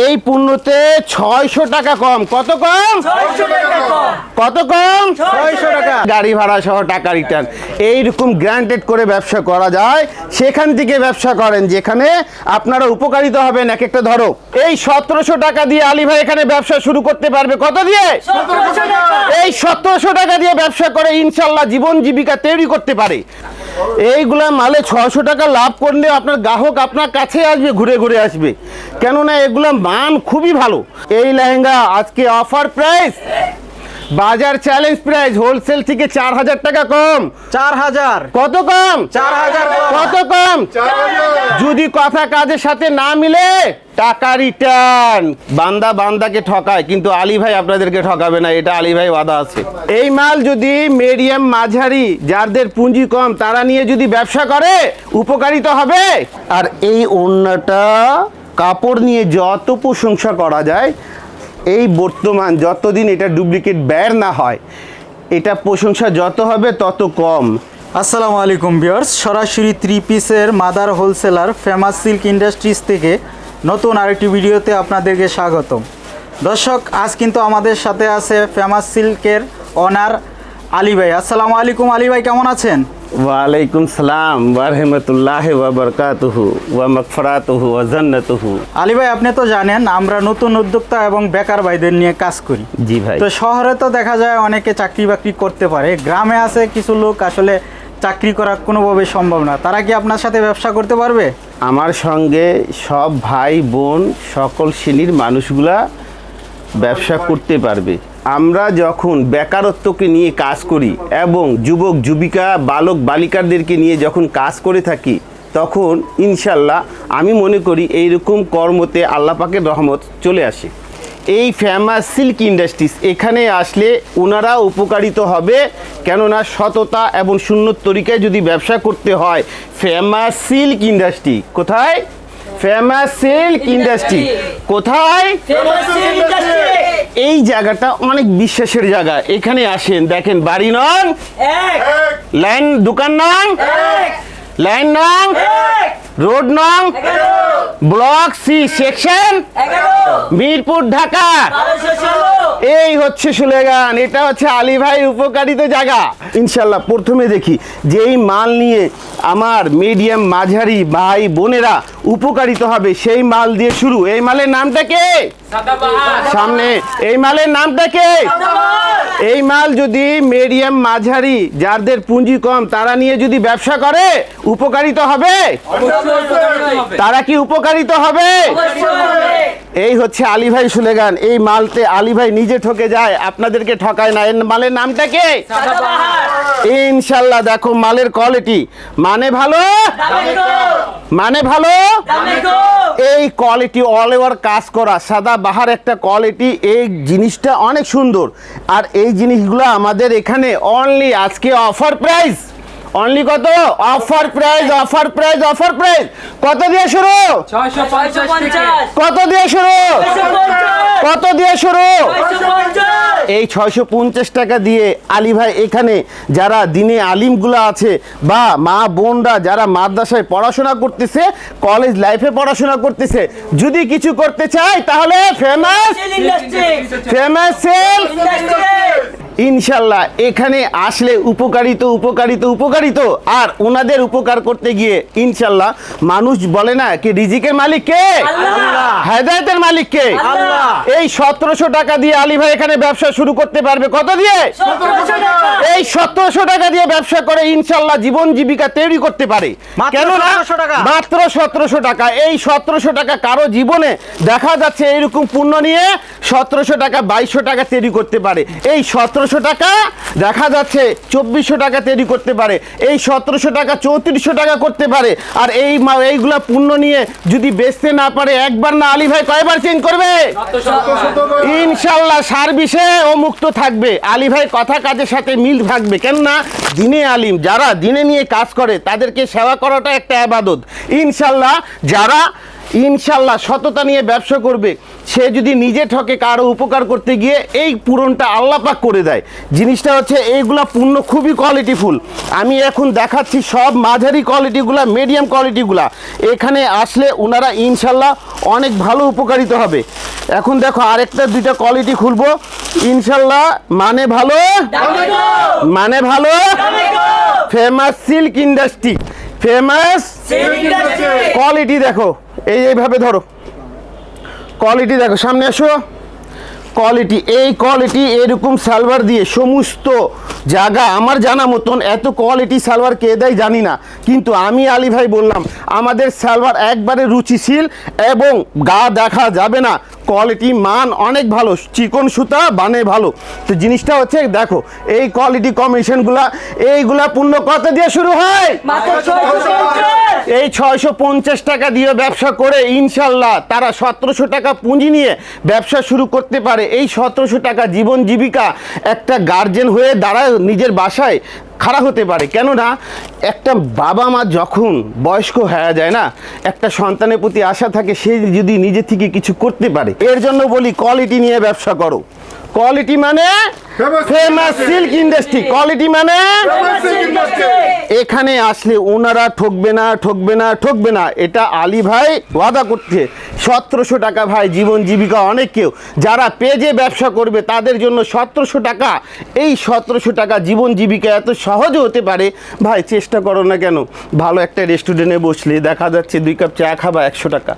এই পণ্যতে ছয়শো টাকা কম। কত কম? কত কম? ছয়শো টাকা। গাড়ি ভাড়া সহ টাকা রিটার্ন এইরকম গ্রান্টেড করে ব্যবসা করা যায়। সেখান থেকে ব্যবসা করেন যেখানে আপনারা উপকারিত হবেন। এক একটা ধরো এই সতেরোশো টাকা দিয়ে আলী ভাই এখানে ব্যবসা শুরু করতে পারবে। কত দিয়ে? এই সতেরোশো টাকা দিয়ে ব্যবসা করে ইনশাল্লাহ জীবন জীবিকা তৈরি করতে পারে। এইগুলা মালে ছশো টাকা লাভ করলে আপনার গ্রাহক আপনার কাছে আসবে ঘুরে ঘুরে আসবে। কেননা এগুলা মান খুবই ভালো। এই লেহেঙ্গা আজকে অফার প্রাইস বাজার চ্যালেঞ্জ প্রাইস হোলসেল থেকে চার হাজার টাকা কম। চার হাজার। কত কম? চার হাজার কত কম? যদি কথা কাজের সাথে না মিলে টাকা রিটার্ন বান্দা বান্দাকে ঠকায় কিন্তু আলী ভাই আপনাদেরকে ঠকাবে না এটা আলী ভাই ওয়াদা আছে। এই মাল যদি মিডিয়াম মাঝারি যাদের পুঁজি কম তারা নিয়ে যদি ব্যবসা করে উপকারিত হবে। আর এই ওড়নাটা কাপড় নিয়ে যত প্রশংসা করা যায়, এই বর্তমান যতদিন এটা ডুপ্লিকেট বের না হয়, এটা প্রশংসা যত হবে তত কম। আসসালামু আলাইকুম ভিউয়ার্স, সরাসরি থ্রি পিসের mother wholesaler Famous Silk Industries থেকে নতুন আরেকটি ভিডিওতে আপনাদেরকে স্বাগতম। দর্শক, আজ কিন্তু আমাদের সাথে আছে ফেমাস সিল্কের অনার আলী ভাই আসসালামু আলাইকুম আলী ভাই কেমন আছেন? ওয়ালাইকুম সালাম ওয়ারহমতুল্লাহ ওয়াবারকাতুহু ওয়া মাগফিরাতুহু ওয়া জান্নাতুহু। আলী ভাই আপনি তো জানেন আমরা নতুন উদ্যোক্তা এবং বেকার ভাইদের নিয়ে কাজ করি। জি ভাই। তো শহরে তো দেখা যায় অনেকে চাকরি বাকরি করতে পারে গ্রামে আছে কিছু লোক আসলে চাকরি করা কোনোভাবে সম্ভব না। তারা কি আপনার সাথে ব্যবসা করতে পারবে? আমার সঙ্গে সব ভাই বোন সকল শ্রেণির মানুষগুলা ব্যবসা করতে পারবে। আমরা যখন বেকারত্বকে নিয়ে কাজ করি এবং যুবক, যুবিকা, বালক, বালিকাদেরকে নিয়ে যখন কাজ করে থাকি, তখন ইনশাল্লাহ আমি মনে করি এইরকম কর্মতে আল্লাহ পাকের রহমত চলে আসে। এই ফেমাস সিল্ক ইন্ডাস্ট্রিজ এখানে আসলে ওনারা উপকারিত হবে কেননা সততা এবং শূন্য তরিকায় যদি ব্যবসা করতে হয় ফেমাস সিল্ক ইন্ডাস্ট্রি কোথায়? ফেমাস সিল্ক ইন্ডাস্ট্রি কোথায়? এই জায়গাটা অনেক বিশ্বাসের জায়গা। এখানে আসেন দেখেন বাড়ি নং লাইন দোকান নং লাইন নং রোড নং block C section Mirpur Dhaka. এই হচ্ছে সুলেগান, এটা হচ্ছে আলী ভাই উপকারিত জায়গা। ইনশাল্লাহ প্রথমে দেখি, যেই মাল নিয়ে আমার মিডিয়াম মাঝারি ভাই বোনেরা উপকারিত হবে, সেই মাল দিয়ে শুরু। এই মালের নামটা কে? সামনে এই মালের নামটা কে? এই মাল যদি মিডিয়াম মাঝারি যাদের পুঁজি কম তারা নিয়ে যদি ব্যবসা করে উপকারিত হবে? তারা কি উপকারিত হবে? এই হচ্ছে আলী ভাই সুলেগান। এই মালতে আলী ভাই নিজে ঠকে যায় আপনাদেরকে ঠকায় না। এর মালের নামটা কে? ইনশাল্লাহ দেখো মালের কোয়ালিটি মানে ভালো? মানে ভালো? এই কোয়ালিটি অল ওভার কাজ করা সাদা বাহার একটা কোয়ালিটি এই জিনিসটা অনেক সুন্দর। আর এই জিনিসগুলো আমাদের এখানে অনলি আজকে অফার প্রাইস অনলি কত? Offer price offer price offer price কত দিয়ে শুরু? কত দিয়ে শুরু? কত দিয়ে শুরু? এই ছয়শো পঞ্চাশ টাকা দিয়ে আলী ভাই এখানে যারা দিনে আলিমগুলো আছে বা মা বোনরা যারা মাদ্রাসায় পড়াশোনা করতেছে কলেজ লাইফে পড়াশোনা করতেছে যদি কিছু করতে চায় তাহলে ফেমাস ফেমাস সেল ইনশাল্লাহ এখানে আসলে উপকারিত উপকারিত উপকারিত। আর ওনাদের উপকার করতে গিয়ে ইনশাল্লাহ মানুষ বলে না কি রিজিকের মালিক কে? হেদায়তের মালিক কে? এই সতেরোশো টাকা দিয়ে আলী ভাই এখানে ব্যবসা শুরু করতে পারবে। কত দিয়ে? এই সতেরোশো টাকা দিয়ে ব্যবসা করে ইনশাল্লাহ জীবন জীবিকা তৈরি করতে পারে। মাত্র কেন না 1700 টাকা? মাত্র সতেরোশো টাকা। এই সতেরোশো টাকা কারও জীবনে দেখা যাচ্ছে এইরকম পণ্য নিয়ে সতেরোশো টাকা বাইশশো টাকা তৈরি করতে পারে। এই সতেরোশো টাকা, দেখা যাচ্ছে চব্বিশশো টাকা তৈরি করতে পারে। এই সতেরোশো টাকা, চৌত্রিশশো টাকা করতে পারে। আর এই এইগুলা পণ্য নিয়ে যদি বেচতে না পারে, একবার না আলী ভাই কয়বার চেঞ্জ করবে? ইনশাল্লাহ সার্ভিসে ও মুক্ত থাকবে। আলী ভাই কথা কাজের সাথে মিল থাকবে। কেননা, দিনে আলিম, যারা দিনে নিয়ে কাজ করে, তাদেরকে সেবা করাটা একটা আবাদত। ইনশাল্লাহ যারা ইনশাল্লাহ সততা নিয়ে ব্যবসা করবে। সে যদি নিজে ঠকে কারও উপকার করতে গিয়ে এই পূরণটা আল্লাপাক করে দেয়। জিনিসটা হচ্ছে এইগুলা পূর্ণ খুবই কোয়ালিটিফুল আমি এখন দেখাচ্ছি সব মাঝারি কোয়ালিটিগুলা মিডিয়াম কোয়ালিটিগুলা এখানে আসলে ওনারা ইনশাল্লাহ অনেক ভালো উপকারিত হবে। এখন দেখো আরেকটা দুইটা কোয়ালিটি খুলবো। ইনশাল্লাহ মানে ভালো? মানে ভালো? Famous Silk Industry famous quality দেখো। এই এইভাবে ধরো। কোয়ালিটি দেখো সামনে আসো। কোয়ালিটি এই কোয়ালিটি এরকম সালোয়ার দিয়ে সমস্ত জায়গা আমার জানা মতন এত কোয়ালিটি সালোয়ার কে দেয় জানি না। কিন্তু আমি আলী ভাই বললাম আমাদের সালোয়ার একবারে রুচিশীল এবং গা দেখা যাবে না। কোয়ালিটি মান অনেক ভালো চিকন সুতা বানে ভালো। তো জিনিসটা হচ্ছে দেখো এই কোয়ালিটি কমিশনগুলা এইগুলা পূর্ণ কত দিয়ে শুরু হয়? এই ছয়শো পঞ্চাশ টাকা দিয়ে ব্যবসা করে ইনশাল্লাহ তারা সতেরোশো টাকা পুঁজি নিয়ে ব্যবসা শুরু করতে পারে। এই সতেরোশো টাকা জীবন জীবিকা একটা গার্জেন হয়ে দাঁড়ায় নিজের বাসায় খাড়া হতে পারে। কেননা একটা বাবা মা যখন বয়স্ক হয়ে যায় না, একটা সন্তানের প্রতি আশা থাকে সে যদি নিজে থেকে কিছু করতে পারে। এর জন্য বলি কোয়ালিটি নিয়ে ব্যবসা করো। কোয়ালিটি মানে ফেমাস. সিল্ক ইন্ডাস্ট্রি কোয়ালিটি মানে? এখানে আসলে ওনারা ঠকবে না ঠকবে না ঠকবে না। এটা আলী ভাই ওয়াদা করছে। সতেরোশো টাকা ভাই জীবন জীবিকা অনেক কেউ। যারা পেজে ব্যবসা করবে তাদের জন্য সতেরোশো টাকা। এই সতেরোশো টাকা জীবন জীবিকা এত সহজে হতে পারে? ভাই চেষ্টা করো না কেন? ভালো একটা রেস্টুরেন্টে বসলে দেখা যাচ্ছে দুই কাপ চা খাবা একশো টাকা।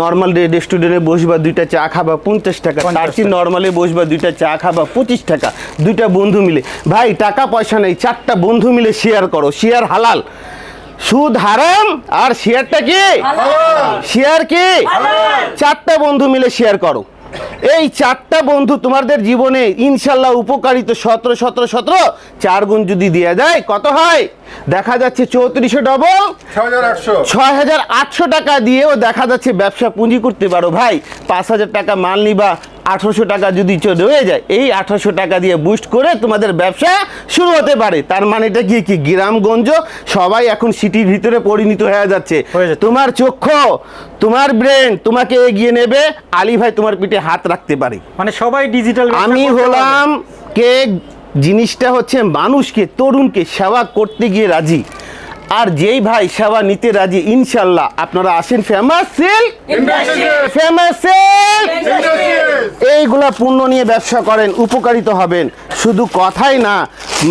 নর্মাল রেস্টুরেন্টে বসবা দুইটা চা খাবা পঞ্চাশ টাকা। তার চেয়ে নর্মালে বসবা দুইটা চা খাবা পঁচিশ টাকা। দুইটা বন্ধু মিলে। ভাই টাকা পয়সা নেই চারটা বন্ধু মিলে শেয়ার করো শেয়ার হালাল। সুদ হারাম আর শেয়ারটা কি? শেয়ার কি? চারটা বন্ধু মিলে শেয়ার করো। এই চারটা বন্ধু তোমাদের জীবনে ইনশাল্লাহ উপকারিত সতেরো সতেরো সতেরো চার গুণ যদি দেওয়া যায় কত হয়? দেখা যাচ্ছে চৌত্রিশশো ডবল ছয় হাজার আটশো। ছয় হাজার আটশো টাকা দিয়েও দেখা যাচ্ছে ব্যবসা পুঁজি করতে পারো। ভাই পাঁচ হাজার টাকা মাল নিবা আঠারোশো টাকা যদি রয়ে যায় এই আঠারোশো টাকা দিয়ে বুস্ট করে তোমাদের ব্যবসা শুরু হতে পারে। তার মানে এটা কি? কি? গ্রামগঞ্জ সবাই এখন সিটির ভিতরে পরিণত হয়ে যাচ্ছে। হয়ে যাচ্ছে। তোমার চক্ষু তোমার ব্রেন তোমাকে এগিয়ে নেবে। আলী ভাই তোমার পিঠে হাত রাখতে পারে। মানে সবাই ডিজিটাল আমি হলাম কে? জিনিসটা হচ্ছে মানুষকে তরুণকে সেবা করতে গিয়ে রাজি। আর যেই ভাই সেবা নিতে রাজি ইনশাল্লাহ আপনারা আসেন ফেমাস সেল ফেমাস সেল এইগুলা পণ্য নিয়ে ব্যবসা করেন উপকারিত হবেন। শুধু কথাই না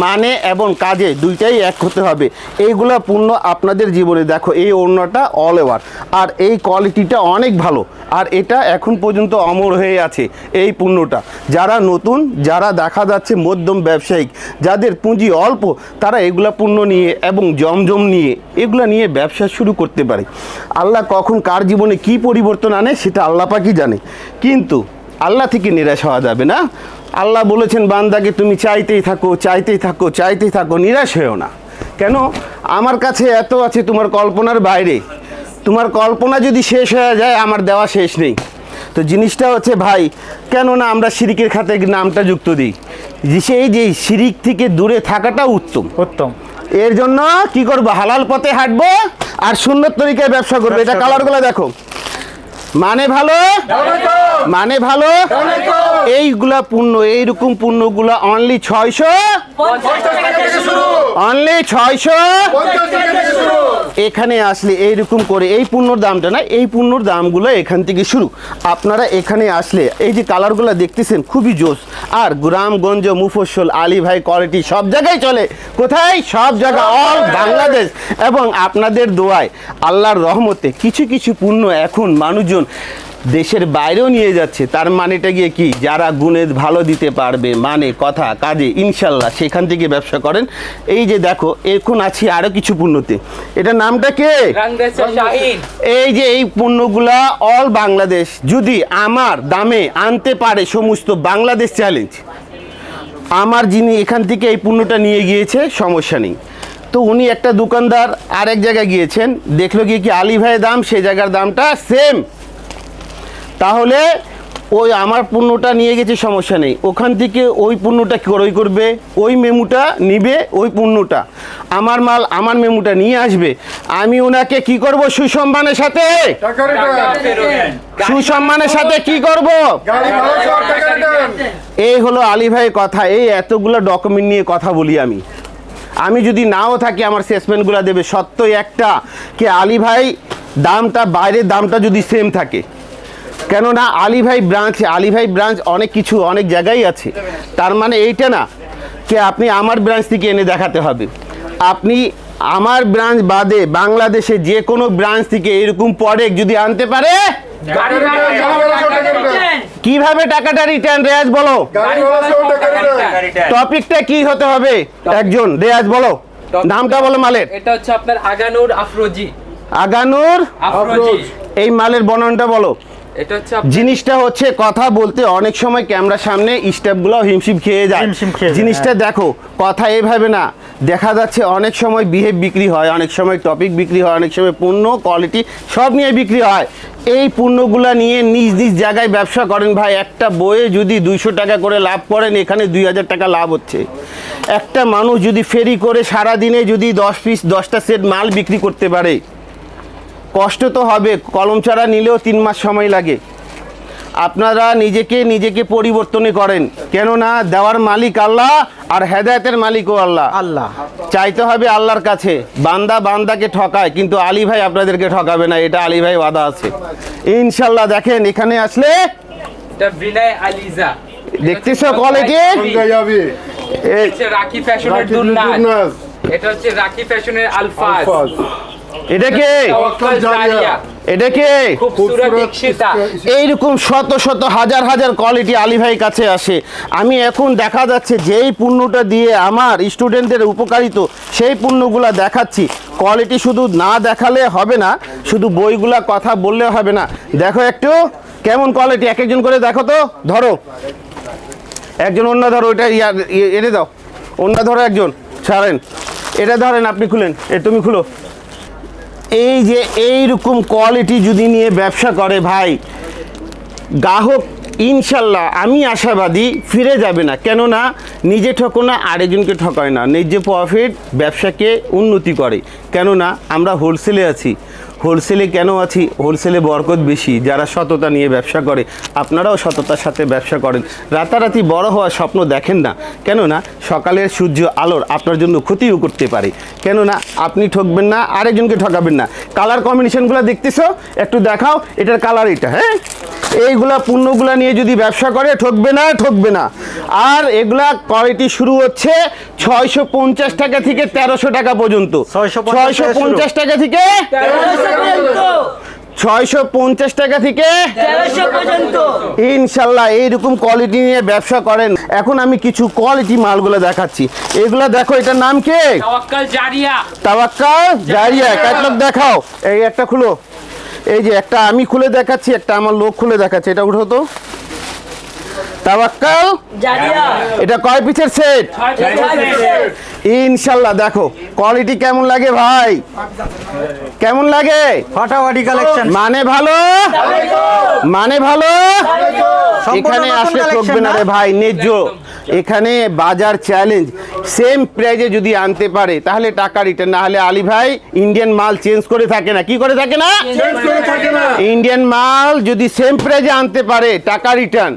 মানে এবং কাজে দুইটাই এক হতে হবে। এইগুলা পণ্য আপনাদের জীবনে। দেখো এই অন্যটা অল ওভার আর এই কোয়ালিটিটা অনেক ভালো। আর এটা এখন পর্যন্ত অমর হয়ে আছে এই পণ্যটা যারা নতুন যারা দেখা যাচ্ছে মধ্যম ব্যবসায়িক যাদের পুঁজি অল্প তারা এগুলা পণ্য নিয়ে এবং জমজম নিয়ে, এগুলা নিয়ে ব্যবসা শুরু করতে পারে। আল্লাহ কখন কার জীবনে কি পরিবর্তন আনে সেটা আল্লাহ পাকই জানে। কিন্তু আল্লাহ থেকে নিরাশ হওয়া যাবে না। আল্লাহ বলেছেন, বান্দাকে তুমি চাইতেই থাকো চাইতেই থাকো চাইতেই থাকো, নিরাশ হয়েও না। কেন? আমার কাছে এত আছে তোমার কল্পনার বাইরে। তোমার কল্পনা যদি শেষ হয়ে যায়, আমার দেওয়া শেষ নেই। তো জিনিসটা হচ্ছে, ভাই কেন না আমরা শিরিকের খাতে নামটা যুক্ত দিই। সেই যে শিরিক থেকে দূরে থাকাটা উত্তম। উত্তম। এর জন্য কি করব? হালাল পথে হাঁটবো আর সুন্দর তরিকায় ব্যবসা করব। এটা কালার কালারগুলো দেখো। মানে ভালো? মানে ভালো? এইগুলা পূর্ণ এইরকম পূর্ণগুলা অনলি ছয়শো অনলি ছয়শো। এখানে আসলে এইরকম করে এই পণ্যর দামটা না এই পণ্যর দামগুলো এখান থেকে শুরু। আপনারা এখানে আসলে এই যে কালারগুলো দেখতেছেন খুবই জোস। আর গ্রামগঞ্জ মুফস্বল আলী ভাই কোয়ালিটি সব জায়গায় চলে। কোথায়? সব জায়গা অল বাংলাদেশ। এবং আপনাদের দোয়ায় আল্লাহর রহমতে কিছু কিছু পণ্য এখন মানুষজন দেশের বাইরেও নিয়ে যাচ্ছে তার মানেটা গিয়ে কি? যারা গুণে ভালো দিতে পারবে মানে কথা কাজে ইনশাল্লাহ সেখান থেকে ব্যবসা করেন। এই যে দেখো এখন আছি আরও কিছু পণ্যতে। এটা নামটা কে? এই যে এই পণ্যগুলা অল বাংলাদেশ যদি আমার দামে আনতে পারে সমস্ত বাংলাদেশ চ্যালেঞ্জ আমার যিনি এখান থেকে এই পণ্যটা নিয়ে গিয়েছে সমস্যা নেই। তো উনি একটা দোকানদার আরেক জায়গায় গিয়েছেন দেখল গিয়ে কি আলী ভাইয়ের দাম সেই জায়গার দামটা সেম তাহলে ওই আমার পণ্যটা নিয়ে গেছে সমস্যা নেই। ওখান থেকে ওই পণ্যটা ক্রয় করবে? ওই মেমুটা নিবে ওই পণ্যটা। আমার মাল আমার মেমুটা নিয়ে আসবে। আমি ওনাকে কি করব? সুসম্মানের সাথে? সুসম্মানের সাথে কি করব? এই হলো আলী ভাইয়ের কথা। এই এতগুলো ডকুমেন্ট নিয়ে কথা বলি আমি। আমি যদি নাও থাকি আমার সেসমেন্টগুলো দেবে। সত্যই একটা কি আলী ভাই দামটা বাইরের দামটা যদি সেম থাকে। কেননা আলী ভাই ব্রাঞ্চ আলী ভাই ব্রাঞ্চ অনেক কিছু অনেক জায়গায় আছে। তার মানে এইটা না যে আপনি আমার ব্রাঞ্চ থেকে এনে দেখাতে হবে। আপনি আমার ব্রাঞ্চ বাদে বাংলাদেশে যে কোনো ব্রাঞ্চ থেকে এরকম প্রোডাক্ট যদি আনতে পারে কীভাবে টাকাটা রিটার্ন রেয়াজ বলো? টপিকটা কি হতে হবে? একজন রেয়াজ বলো। নামটা বলো মালের। এটা হচ্ছে আপনার আগানুর আফরোজি। আগানুর আফরোজি। এই মালের বর্ণনটা বলো। এটা হচ্ছে জিনিসটা হচ্ছে কথা বলতে অনেক সময় ক্যামেরার সামনে স্টেপগুলো হিমশিম খেয়ে যায়। হিমশিম খেয়ে যায়, জিনিসটা দেখো কথা এভাবে না। দেখা যাচ্ছে অনেক সময় বিহেভ বিক্রি হয় অনেক সময় টপিক বিক্রি হয় অনেক সময় পণ্য কোয়ালিটি সব নিয়ে বিক্রি হয়। এই পণ্যগুলো নিয়ে নিজ নিজ জায়গায় ব্যবসা করেন ভাই একটা বইয়ে যদি দুইশো টাকা করে লাভ করেন এখানে দুই হাজার টাকা লাভ হচ্ছে। একটা মানুষ যদি ফেরি করে সারা দিনে যদি দশ পিস দশটা সেট মাল বিক্রি করতে পারে কষ্ট তো হবে কলম চারা নিলেও তিন মাস সময় লাগে। আপনারা নিজেকে নিজেকে পরিবর্তনে করেন। কেননা দেওয়ার মালিক আল্লাহ আর হেদায়েতের মালিকও আল্লাহ। আল্লাহ। চাইতে হবে আল্লাহর কাছে। বান্দা বান্দাকে ঠকায় কিন্তু আলী ভাই আপনাদেরকে ঠকাবে না এটা আলী ভাই ওয়াদা আছে। ইনশাল্লাহ দেখেন এখানে আসলে এটা বিনয় আলিজা। দেখতেছো কোয়ালিটি রাখি ফ্যাশনের। এটা হচ্ছে রাখি ফ্যাশনের আলফাজ। এটা কে? এটা কে? এইরকম শত শত হাজার হাজার কোয়ালিটি আলী ভাই কাছে আসে। আমি এখন দেখা যাচ্ছে যেই পণ্যটা দিয়ে আমার স্টুডেন্টদের উপকারিত সেই পণ্যগুলা দেখাচ্ছি। কোয়ালিটি শুধু না দেখালে হবে না শুধু বইগুলা কথা বললে হবে না। দেখো একটু কেমন কোয়ালিটি এক একজন করে দেখো তো ধরো। একজন অন্য ধরো ওইটা ইয়া- ইয়ে- এনে দাও। অন্য ধরো একজন ছাড়েন। এটা ধরেন আপনি খুলেন। এ তুমি খুলো। এই যে এইরকম কোয়ালিটি যদি নিয়ে ব্যবসা করে ভাই, গ্রাহক ইনশাল্লাহ, আমি আশাবাদী ফিরে যাবে না। কেননা, নিজে ঠকো না, আরেকজনকে ঠকায় না। নিজে প্রফিট ব্যবসাকে উন্নতি করে। কেননা, আমরা হোলসেলে আছি। হোলসেলে কেন আছি? হোলসেলে বরকত বেশি যারা সততা নিয়ে ব্যবসা করে আপনারাও সততার সাথে ব্যবসা করেন। রাতারাতি বড় হওয়ার স্বপ্ন দেখেন না। কেননা সকালের সূর্য আলোর আপনার জন্য ক্ষতিও করতে পারে। কেননা আপনি ঠকবেন না আরেকজনকে ঠকাবেন না। কালার কম্বিনেশনগুলো দেখতেছো? একটু দেখাও এটার কালার এটা হ্যাঁ? এইগুলা পণ্যগুলা নিয়ে যদি ব্যবসা করে ঠকবে না ঠকবে না। আর এগুলা কোয়ালিটি শুরু হচ্ছে ছয়শো পঞ্চাশ টাকা থেকে তেরোশো টাকা পর্যন্ত। 650 ছয়শো পঞ্চাশ টাকা থেকে ছয়শো পঞ্চাশ টাকা থেকে ইনশাল্লাহ এইরকম কোয়ালিটি নিয়ে ব্যবসা করেন। এখন আমি কিছু কোয়ালিটি মালগুলো দেখাচ্ছি। এগুলা দেখো এটার নাম কি? তাওয়াক্কাল জারিয়া। ক্যাটলগ দেখাও। এই একটা খুলো। এই যে একটা আমি খুলে দেখাচ্ছি একটা আমার লোক খুলে দেখাচ্ছে। এটা উঠো তো। এটা কয় পিসের সেট ইনশাল্লাহ দেখো কোয়ালিটি কেমন লাগে ভাই? কেমন লাগে? ফাটাফাটি কালেকশন মানে ভালো? মানে ভালো? এখানে আসলে ঠকবে না? রে ভাই ন্যায্য। এখানে বাজার চ্যালেঞ্জ সেম প্রাইজে যদি আনতে পারে তাহলে টাকা রিটার্ন না হলে আলী ভাই ইন্ডিয়ান মাল চেঞ্জ করে থাকে না। কি করে থাকে না? চেঞ্জ করে থাকে না। ইন্ডিয়ান মাল যদি সেম প্রাইজে আনতে পারে টাকা রিটার্ন